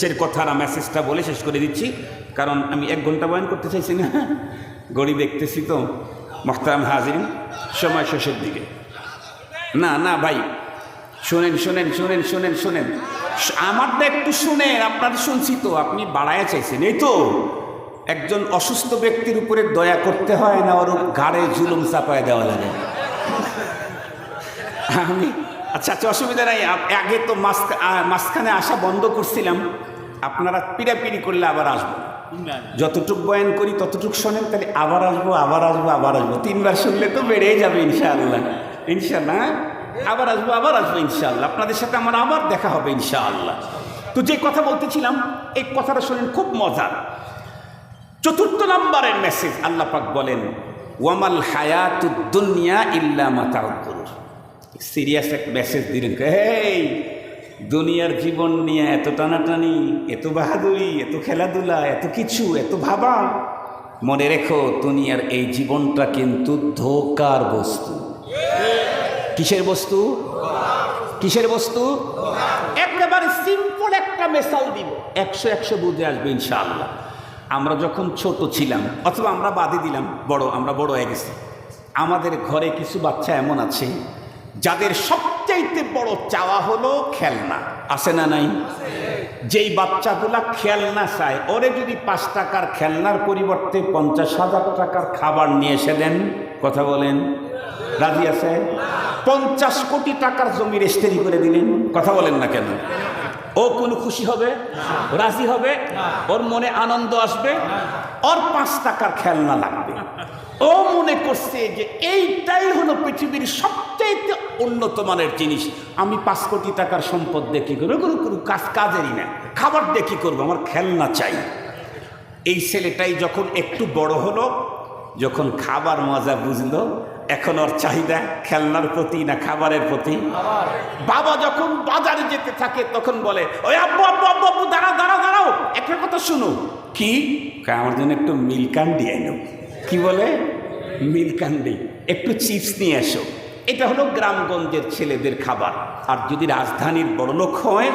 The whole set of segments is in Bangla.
শেষের কথার মেসেজটা বলে শেষ করে দিচ্ছি। কারণ আমি এক ঘণ্টা বয়ান করতে চাইছি না। গড়ি দেখতেছি তো। মোখতারাম হাজির সময় শেষের দিকে। না না ভাই, শোনেন শোনেন শোনেন শোনেন শোনেন। আমারটা একটু শোনেন, আপনার শুনছি তো, আপনি বাড়ায়া চাইছেন। এই তো, একজন অসুস্থ ব্যক্তির উপরে দয়া করতে হয় না ওর ঘাড়ে জুলুম চাপায় দেওয়া লাগে। আমি আচ্ছা আচ্ছা অসুবিধা নাই। আগে তো মাঝখা- মাঝখানে আসা বন্ধ করছিলাম। আপনারা পিড়াপিড়ি করলে আবার আসব। যতটুক বয়ান করি, ততটুক শোনেন, তাহলে আবার আসব আবার আসব আবার আসব। তিনবার শুনলে তো বেড়েই যাবে, ইনশাআল্লাহ। ইনশাআল্লাহ আবার আসব আবার আসব, ইনশাআল্লাহ। আপনাদের সাথে আমার আবার দেখা হবে, ইনশাআল্লাহ। তো যে কথা বলতেছিলাম, এই কথাটা শোনেন, খুব মজার। চতুর্থ নম্বরের মেসেজ আল্লাহ পাক বলেন, ওয়ামাল হায়াতুদ দুনিয়া ইল্লা মাতাউল গুরুর সিরিয়াস এক মেসেজ দিলেন। এই, দুনিয়ার জীবন নিয়ে এত টানাটানি, এত বাহাদুরি, এত খেলাধুলা, এত কিছু, এত ভাবা। মনে রেখো, দুনিয়ার এই জীবনটা কিন্তু ধোকার বস্তু। কিসের বস্তু? কিসের বস্তু? একেবারে সিম্পল একটা মেসাল দিব। একশো একশো বুঝে আসবে ইনশাআল্লাহ। আমরা যখন ছোট ছিলাম, অথবা আমরা বাদে দিলাম, বড়, আমরা বড় হয়ে গেছি। আমাদের ঘরে কিছু বাচ্চা এমন আছে যাদের সবচাইতে বড় চাওয়া হলো খেলনা। আছে না নাই? যেই বাচ্চাগুলা খেলনা চায়, ওরে যদি পাঁচ টাকার খেলনার পরিবর্তে পঞ্চাশ হাজার টাকার খাবার নিয়ে এসে দেন, কথা বলেন। রাজি আছে? পঞ্চাশ কোটি টাকার জমি রেস্টেরি করে দিলেন, কথা বলেন না কেন? ও কোনো খুশি হবে? রাজি হবে? ওর মনে আনন্দ আসবে? ওর পাঁচ টাকার খেলনা লাগবে। ও মনে করছে যে এইটাই হলো পৃথিবীর সবচাইতে উন্নত মানের জিনিস। আমি পাঁচ কোটি টাকার সম্পদ দিয়ে কী করব? কাজ কাজেরই না। খাবার দেখি করব? আমার খেলনা চাই। এই ছেলেটাই যখন একটু বড় হলো, যখন খাবার মজা বুঝলো, এখন ওর চাহিদা খেলনার প্রতি না খাবারের প্রতি? বাবা যখন বাজারে যেতে থাকে, তখন বলে, ওই আব্বু আব্বু আব্বু আব্বু, দাঁড়াও দাঁড়াও দাঁড়াও, একটা কথা শুনো। কি? আমার জন্য একটু মিল্কান্ডি এনো কি বলে? মিল্কান্ডি। একটু চিপস নিয়ে এসো। এটা হলো গ্রামগঞ্জের ছেলেদের খাবার। আর যদি রাজধানীর বড়লোক হয়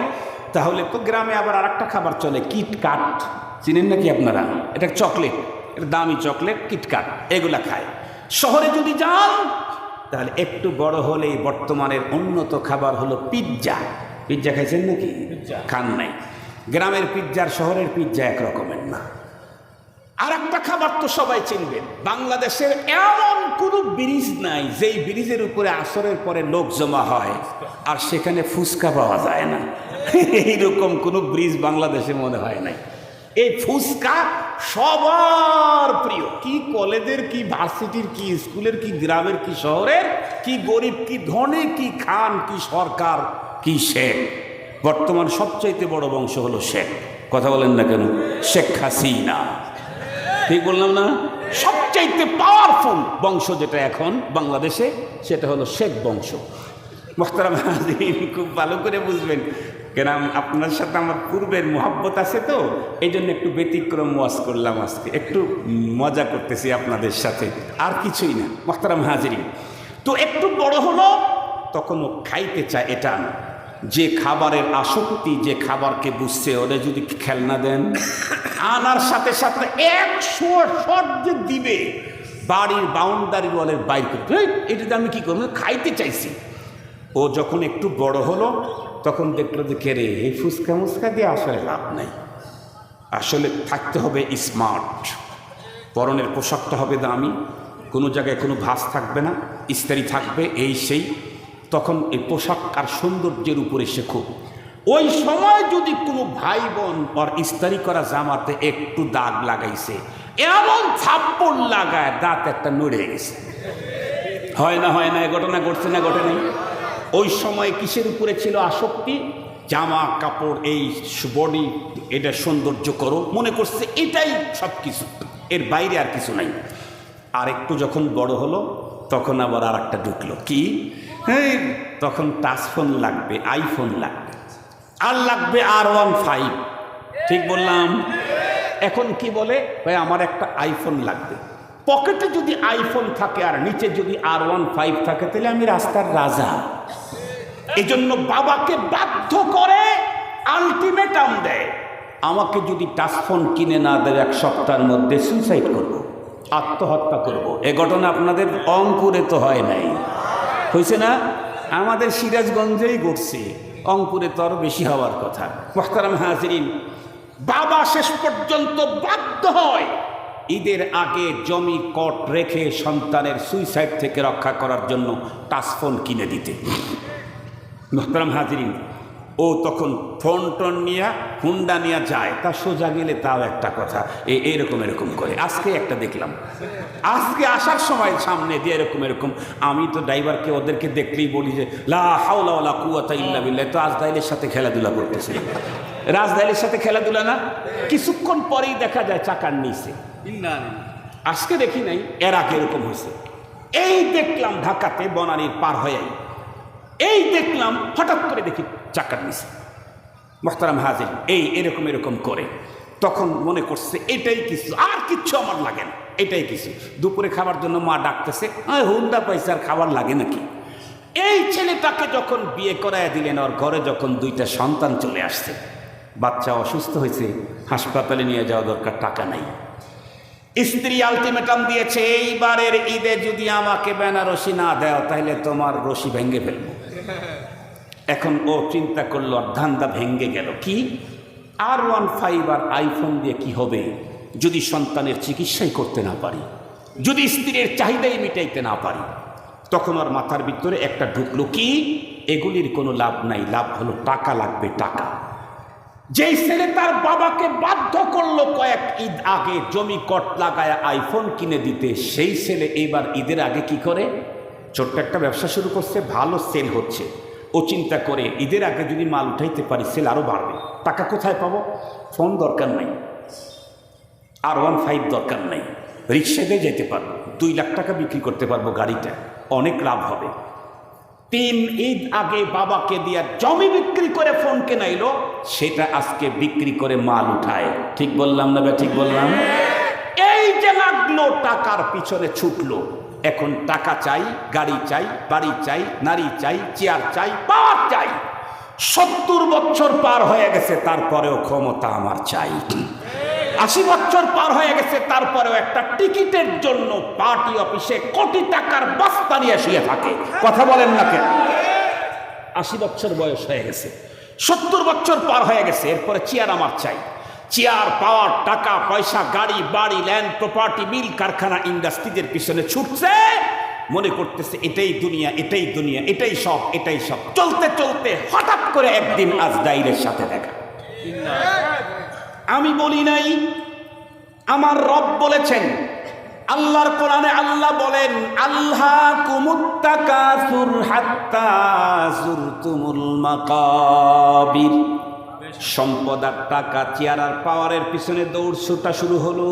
তাহলে তো গ্রামে আবার আর একটা খাবার চলে কিটকাট। চিনেন নাকি আপনারা? এটা চকলেট। এটা দামি চকলেট কিটকাট। এগুলা খায়। শহরে যদি যান তাহলে একটু বড় হলেই বর্তমানের উন্নত খাবার হলো পিৎজা। পিৎজা খাইছেন নাকি? খান নাই। গ্রামের পিৎজার শহরের পিৎজা এক রকমের না। আর একটা খাবার তো সবাই চিনবেন বাংলাদেশের এমন কোনো ব্রিজ নাই, যেই ব্রিজের উপরে আসরের পরে লোক জমা হয়, আর সেখানে ফুচকা পাওয়া যায় না। এইরকম কোনো ব্রিজ বাংলাদেশে মনে হয় নাই। এই ফুচকা সবার প্রিয়। কি কলেজের, কি ভার্সিটির, কি স্কুলের, কি গ্রামের, কি শহরের, কি গরিব, কি ধনে, কি খান, কি সরকার, কি শেখ। বর্তমান সবচাইতে বড় বংশ হলো শেখ। কথা বলেন না কেন? শেখ হাসিনা। ঠিক বললাম না? সবচাইতে পাওয়ারফুল বংশ যেটা এখন বাংলাদেশে সেটা হলো শেখ বংশ। মোখতারাম হাজির খুব ভালো করে বুঝবেন। কেন আপনার সাথে আমার পূর্বের মোহাব্বত আছে তো এই জন্য একটু ব্যতিক্রম ওয়াজ করলাম আজকে। একটু মজা করতেছি আপনাদের সাথে আর কিছুই না মোখতারাম হাজির। তো একটু বড় হলো তখন ও খাইতে চায় এটা। যে খাবারের আসক্তি যে খাবারকে বুঝছে ওরা যদি খেলনা দেন আনার সাথে সাথে একশো শট যে দিবে। বাড়ির বাউন্ডারি ওয়ালের বাইর করতে "এই, এটাতে আমি কি করব? খাইতে চাইছি। ও যখন একটু বড় হলো তখন দেখল যে কেরে এই ফুচকা মুচকা দিয়ে আসলে লাভ নাই। আসলে থাকতে হবে স্মার্ট পরনের পোশাকটা হবে দামি। কোনো জায়গায় কোনো ভাস থাকবে না। ইস্তারি থাকবে এই সেই। তখন এই পোশাক আর সৌন্দর্যের উপরে শেখো ওই সময় যদি কোনো ভাই বোন ওর ইস্তারি করা জামাতে একটু দাগ লাগাইছে, এমন থাপ্পড় লাগায় দাঁত একটা নড়ে গেছে। হয় না হয় না ঘটনা ঘটছে না ঘটে নাই? ওই সময় কিসের উপরে ছিল আসক্তি? জামা, কাপড়, এই বডি, এটা সৌন্দর্য করো, মনে করছে এটাই সব কিছু এর বাইরে আর কিছু নাই। আর একটু যখন বড় হলো, তখন আবার আর একটা ঢুকলো। কি? হ্যাঁ তখন টাচ ফোন লাগবে, আইফোন লাগবে। আর লাগবে আর ওয়ান ফাইভ। ঠিক বললাম? এখন কি বলে? ভাই, আমার একটা আইফোন লাগবে। পকেটে যদি আইফোন থাকে আর নিচে যদি আর ওয়ান ফাইভ থাকে, তাহলে আমি রাস্তার রাজা। এই জন্য বাবাকে বাধ্য করে আলটিমেটাম দেয়। আমাকে যদি টাচ ফোন কিনে না দেবে এক সপ্তাহের মধ্যে সুইসাইড করব। আত্মহত্যা করব। এ ঘটনা আপনাদের অঙ্কুরে তো হয় নাই। হয়েছে না? আমাদের সিরাজগঞ্জেই ঘটছে। অঙ্কুরে তর বেশি হওয়ার কথা। মোহতারাম হাজরিন, বাবা শেষ পর্যন্ত বাধ্য হয় ঈদের আগে জমি কট রেখে সন্তানের সুইসাইড থেকে রক্ষা করার জন্য টাচফোন কিনে দিতে। মোহতারাম হাজরিন ও তখন ফোন টোন নিয়ে হুন্ডা নিয়ে যায়। তা সোজা গেলে তাও একটা কথা এ এরকম এরকম করে। আজকে একটা দেখলাম। আজকে আসার সময় সামনে দিয়ে এরকম এরকম। আমি তো ড্রাইভারকে ওদেরকে দেখলেই বলি যে লা কুয়াতা ইল্লা বিল্লাহ। তো আজদাইলের সাথে খেলাধুলা করতেছে। রাজদাইলের সাথে খেলাধুলা না? কিছুক্ষণ পরেই দেখা যায় চাকার নিচে। আজকে দেখি নাই এর আগে এরকম হয়েছে। এই দেখলাম ঢাকাতে বনানীর পার হয়ে এই দেখলাম হঠাৎ করে দেখি চাকার নিচে মোহতারাম হাজির এই এরকম এরকম করে। তখন মনে করছে এটাই কিছু আর কিচ্ছু আমার লাগে না এটাই কিছু। দুপুরে খাবার জন্য মা ডাকতেছে "আয়, হুন্ডা পয়সা আর খাবার লাগে নাকি? এই ছেলেটাকে যখন বিয়ে করায় দিলেন ওর ঘরে যখন দুইটা সন্তান চলে আসছে বাচ্চা অসুস্থ হয়েছে হাসপাতালে নিয়ে যাওয়া দরকার টাকা নাই। স্ত্রী আলটিমেটাম দিয়েছে এইবারের ঈদে যদি আমাকে বেনারসি না দেও তাহলে তোমার রশি ভেঙে ফেলব। এখন ও চিন্তা করল, আর ধান্দা ভেঙে গেল। কি? আর ওয়ান ফাইভ আর আইফোন দিয়ে কি হবে? যদি সন্তানের চিকিৎসাই করতে না পারি, যদি স্ত্রীর চাহিদাই মিটাইতে না পারি, তখন ওর মাথার ভিতরে একটা ঢুকলো কি? এগুলির কোনো লাভ নাই, লাভ হলো টাকা লাগবে টাকা। যেই ছেলে তার বাবাকে বাধ্য করল কয়েক ঈদ আগে জমি কট লাগায় আইফোন কিনে দিতে, সেই ছেলে এইবার ঈদের আগে কি করে? ছোট্ট একটা ব্যবসা শুরু করছে, ভালো সেল হচ্ছে। ও চিন্তা করে ঈদের আগে যদি মাল উঠাইতে পারি সেল আরও বাড়বে। টাকা কোথায় পাবো? ফোন দরকার নাই। আর ওয়ান ফাইভ দরকার নাই। রিক্সাতে যেতে পারব। দুই লাখ টাকা বিক্রি করতে পারব গাড়িটা। অনেক লাভ হবে। তিন ঈদ আগে বাবাকে দিয়া জমি বিক্রি করে ফোন কেনাইলো সেটা আজকে বিক্রি করে মাল উঠায়। ঠিক বললাম না বা ঠিক বললাম? এই যে লাগল টাকার পিছনে ছুটলো। এখন টাকা চাই, গাড়ি চাই, বাড়ি চাই, নারী চাই, চেয়ার চাই, পাওয়ার চাই। সত্তর বছর পার হয়ে গেছে, তারপরেও ক্ষমতা আমার চাই। আশি বছর পার হয়ে গেছে, তারপরেও একটা টিকিটের জন্য পার্টি অফিসে কোটি টাকার বস্তা নিয়ে শুয়ে থাকে। কথা বলেন না কেন? আশি বছর বয়স হয়ে গেছে। সত্তর বছর পার হয়ে গেছে, এরপরে চেয়ার আমার চাই। চেয়ার, পাওয়ার, টাকা, পয়সা, গাড়ি, বাড়ি ল্যান্ড প্রপার্টি মিল কারখানা ইন্ডাস্ট্রিদের পিছনে ছুটছে, মনে করতেছে এটাই দুনিয়া এটাই দুনিয়া, এটাই সব এটাই সব। চলতে চলতে হঠাৎ করে একদিন আজ দাইরের সাথে দেখা। আমি বলি নাই, আমার রব বলেছেন, আল্লাহর কোরআনে আল্লাহ বলেন, আল্লাহ কুমুত্তাকাসুর হাত্তা জুরতুমুল মাকাবির। সম্পদ আর টাকা, চেয়ার আর পাওয়ারের পিছনে দৌড় ছুটা শুরু হলো।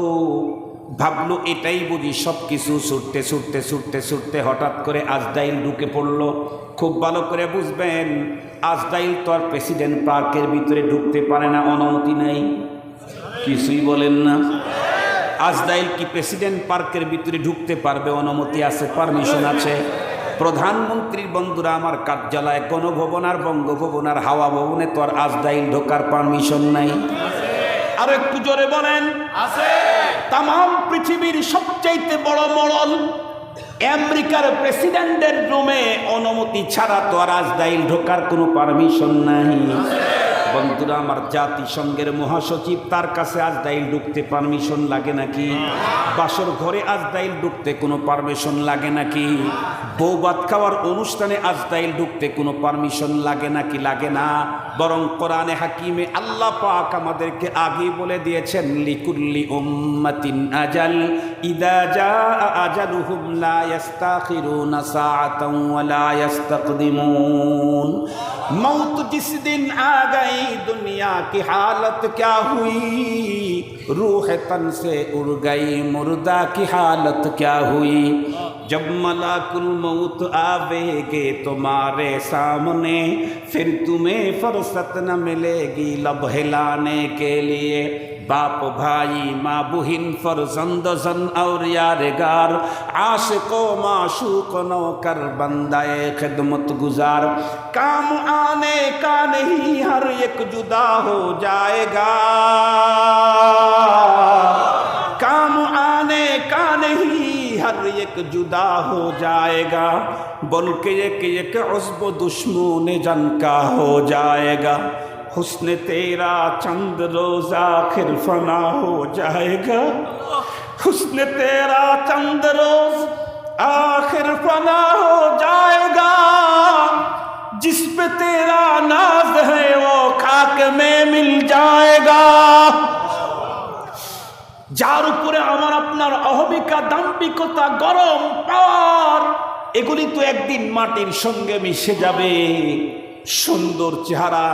ভাবলো এটাই বুঝি সব কিছু ছুটতে ছুটতে ছুটতে ছুটতে হঠাৎ করে আজদাইল ঢুকে পড়ল। খুব ভালো করে বুঝবেন, আজদাইল তো আর প্রেসিডেন্ট পার্কের ভিতরে ঢুকতে পারে না অনুমতি নেই। কিছুই বলেন না। আজদাইল কি প্রেসিডেন্ট পার্কের ভিতরে ঢুকতে পারবে? অনুমতি আছে, পারমিশন আছে। প্রধানমন্ত্রীর বন্ধুরা আমার কার্যালয় ভবন আর বঙ্গভবন আর হাওয়া ভবনে তো আর আজদাইল ঢোকার পারমিশন নাই। আর একটু জোরে বলেন। তাম পৃথিবীর সবচাইতে বড় মরল আমেরিকার প্রেসিডেন্টের রুমে অনুমতি ছাড়া তো আর আজদাইল ঢোকার কোনো পারমিশন নাই। বন্ধুরা, আমার জাতিসংঘের মহাসচিব তার কাছে আজদাইল ঢুকতে পারমিশন লাগে নাকি? বাসর ঘরে আজদাইল ঢুকতে কোনো পারমিশন লাগে নাকি? বৌবাত খাওয়ার অনুষ্ঠানে আজদাইল ঢুকতে কোনো পারমিশন লাগে নাকি? লাগে না। বরং কোরআনে হাকিমে আল্লাহ পাক আমাদেরকে আগে বলে দিয়েছেন, লিকুল্লি উম্মাতিন আজাল। ইদা জা আজালুহুম লা ইস্তাখিরুনা সাআতান ওয়া লা ইস্তাকদিমুন मौत जिस दिन आ गई दुनिया की हालत क्या हुई रूह तन से उड़ गई मुर्दा की हालत क्या हुई जब मलाकुल मौत आवेगे तुम्हारे सामने फिर तुम्हें फुर्सत न मिलेगी लब हिलाने के लिए बाप, भाई, माँ, बुहिन, फरजंद, जन, और यार यारगार आशिको, माशूक, नौकर बंदाए खिदमत गुजार। काम आने का नहीं, हर एक जुदा हो जाएगा। काम आने का नहीं, हर एक जुदा हो जाएगा। बोल के एक एक उस्ब दुश्मन जन का हो जाएगा। حسن تیرا چند روز آخر فنا ہو جائے گا حسن تیرا چند روز آخر فنا ہو جائے گا جس پہ تیرا ناز ہے وہ خاک میں مل جائے گا যার উপরে আমার আপনার অহবিকা দাম্বিকতা গরম পাওয়ার এগুলি তো একদিন মাটির সঙ্গে মিশে যাবে সুন্দর চেহারা,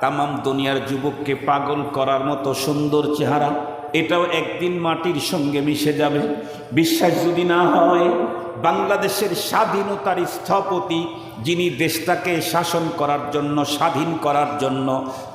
তামাম দুনিয়ার যুবককে পাগল করার মতো সুন্দর চেহারা, এটাও একদিন মাটির সঙ্গে মিশে যাবে। বিশ্বাস যদি না হয় বাংলাদেশের স্বাধীনতার স্থপতি, যিনি দেশটাকে শাসন করার জন্য, স্বাধীন করার জন্য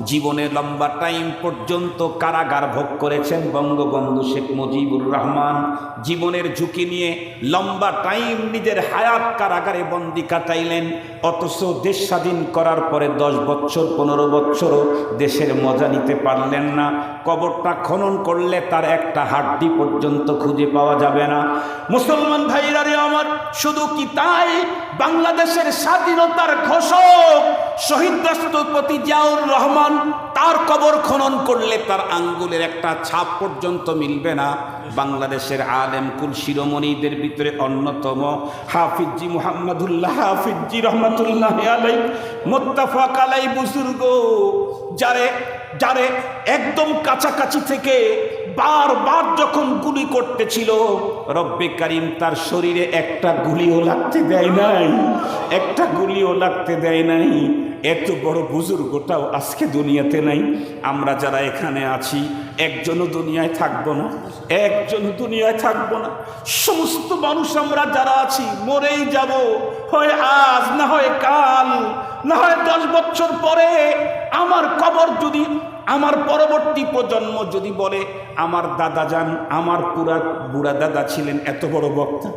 জীবনে লম্বা টাইম পর্যন্ত কারাগার ভোগ করেছেন বঙ্গবন্ধু শেখ মুজিবুর রহমান। জীবনের ঝুঁকি নিয়ে লম্বা টাইম নিজের হায়াত কারাগারে বন্দি কাটাইলেন। অথচ দেশ স্বাধীন করার পরে দশ বছর, পনেরো বছরও দেশের মজা নিতে পারলেন না। কবরটা খনন করলে তার একটা হাড্ডি পর্যন্ত খুঁজে পাওয়া যাবে না। মুসলমান ভাইরা রে আমার, শুধু কি তাই? বাংলাদেশের স্বাধীনতার ঘোষক শহীদ রাষ্ট্রপতি জিয়াউর রহমান তার কবর খনন করলে তার আঙ্গুলের একটা ছাপ পর্যন্ত মিলবে না। বাংলাদেশের আলেম কুল শিরোমণিদের ভিতরে অন্যতম হাফিজি মুহাম্মদুল্লাহ, হাফিজি রহমতুল্লাহ আলাই মোত্তাফাক আলাই বুজুর্গ, যারে যারে একদম কাছাকাছি থেকে বারবার যখন গুলি করতেছিল, রব্বে কারিম তার শরীরে একটা গুলিও লাগতে দেয় নাই। একটা গুলিও লাগতে দেয় নাই। এত বড় বুজুর্গটাও আজকে দুনিয়াতে নাই। আমরা যারা এখানে আছি, একজনও দুনিয়ায় থাকব না, একজনও দুনিয়ায় থাকব না। সমস্ত মানুষ আমরা যারা আছি, মরেই যাব। হয় আজ, না হয় কাল, না হয় দশ বছর পরে। আমার কবর যদি আমার পরবর্তী প্রজন্ম যদি বলে, আমার দাদা যান, আমার পুরা বুড়া দাদা ছিলেন, এত বড় বক্তা।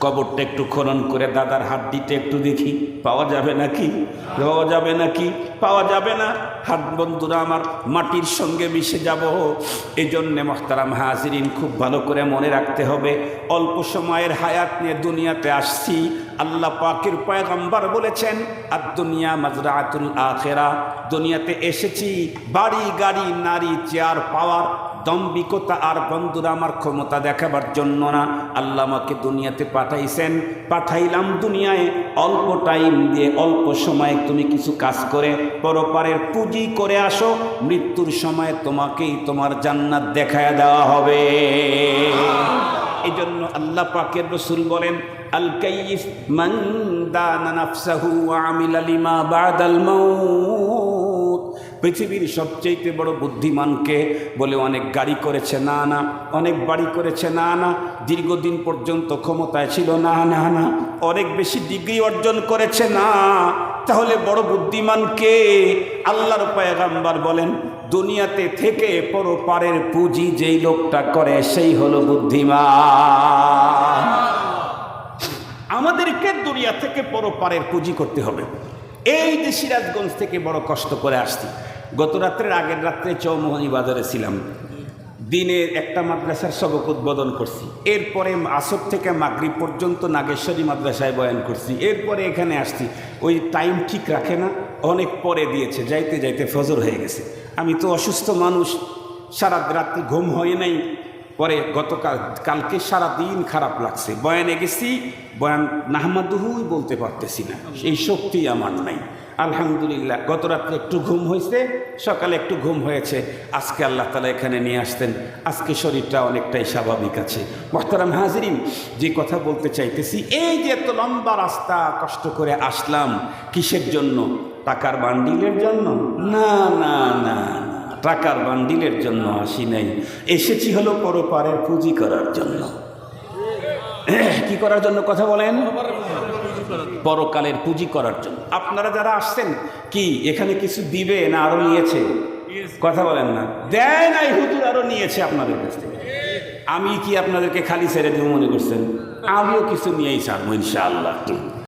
কবরটা একটু খনন করে দাদার হাড্ডিটা একটু দেখি। পাওয়া যাবে নাকি? পাওয়া যাবে নাকি? পাওয়া যাবে না। হাত বন্ধুরা, আমার মাটির সঙ্গে মিশে যাব। এই জন্যে মহতারাম হাজিরিন, খুব ভালো করে মনে রাখতে হবে। অল্প সময়ের হায়াত নিয়ে দুনিয়াতে আসছি। আল্লাহ পাকের পয়গম্বর বলেছেন আর দুনিয়া মাজরাতুল আখেরা। দুনিয়াতে এসেছি, বাড়ি, গাড়ি, নারী, চেয়ার, পাওয়ার দম্বিকতা আর বন্ধুরা আমার ক্ষমতা দেখাবার জন্য না। আল্লাহ আমাকে দুনিয়াতে পাঠাইছেন। পাঠাইলাম দুনিয়ায় অল্প টাইম দিয়ে অল্প সময়ে তুমি কিছু কাজ করে পরপারের পুঁজি করে আসো। মৃত্যুর সময় তোমাকেই তোমার জান্নাত দেখায় দেওয়া হবে। এই জন্য আল্লাহ পাকের রসুল বলেন, আল কাইফ মান দানা আমিলা বাদাল মাউত। পৃথিবীর সবচেয়ে বড় বুদ্ধিমানকে বলে অনেক গাড়ি করেছে, না না। অনেক বাড়ি করেছে, না না। দীর্ঘদিন পর্যন্ত ক্ষমতায় ছিল, না না না। অনেক বেশি ডিগ্রি অর্জন করেছে, না। তাহলে বড় বুদ্ধিমানকে আল্লাহর পয়গাম্বার বলেন, দুনিয়াতে থেকে পরপারের পুঁজি যেই লোকটা করে, সেই হলো বুদ্ধিমান। আমাদেরকে দুনিয়া থেকে পরপারের পুঁজি করতে হবে। এই যে সিরাজগঞ্জ থেকে বড় কষ্ট করে আসছি, গত রাত্রের আগের রাত্রে চৌমোহনী বাজারে ছিলাম। দিনের একটা মাদ্রাসার সবক উদ্বোধন করছি। এরপরে আসর থেকে মাগরিব পর্যন্ত নাগেশ্বরী মাদ্রাসায় বয়ান করছি। এরপরে এখানে আসছি। ওই টাইম ঠিক রাখে না, অনেক পরে দিয়েছে, যাইতে যাইতে ফজর হয়ে গেছে। আমি তো অসুস্থ মানুষ সারা রাত্রি ঘুম হয় নাই। পরে গতকাল, কালকে সারা দিন খারাপ লাগছে। বয়ানে গেছি, বয়ান নাহমাদুহুই বলতে পারতেছি না। এই শক্তি আমার নাই। আলহামদুলিল্লাহ গত রাত্রে একটু ঘুম হয়েছে, সকালে একটু ঘুম হয়েছে। আজকে আল্লাহ তালা এখানে নিয়ে আসতেন। আজকে শরীরটা অনেকটাই স্বাভাবিক আছে। মোহতারাম হাজরিন, যে কথা বলতে চাইতেছি, এই যে এত লম্বা রাস্তা, কষ্ট করে আসলাম কিসের জন্য? টাকার বান্ডিলের জন্য? না না না না। টাকার বান্ডিলের জন্য আসি নাই। এসেছি হলো পরপারের পুঁজি করার জন্য। কি করার জন্য কথা বলেন? পরকালের পুঁজি করার জন্য। আপনারা যারা আসছেন, কি এখানে কিছু দিবে না আরও নিয়েছে? কথা বলেন না। দেয় নাই, হুজুর আরও নিয়েছে আপনাদের কাছ থেকে। আমি কি আপনাদেরকে খালি ছেড়ে দেবো মনে করছেন? আমিও কিছু নিয়েই ছাড়বো, ইনশাআল্লাহ।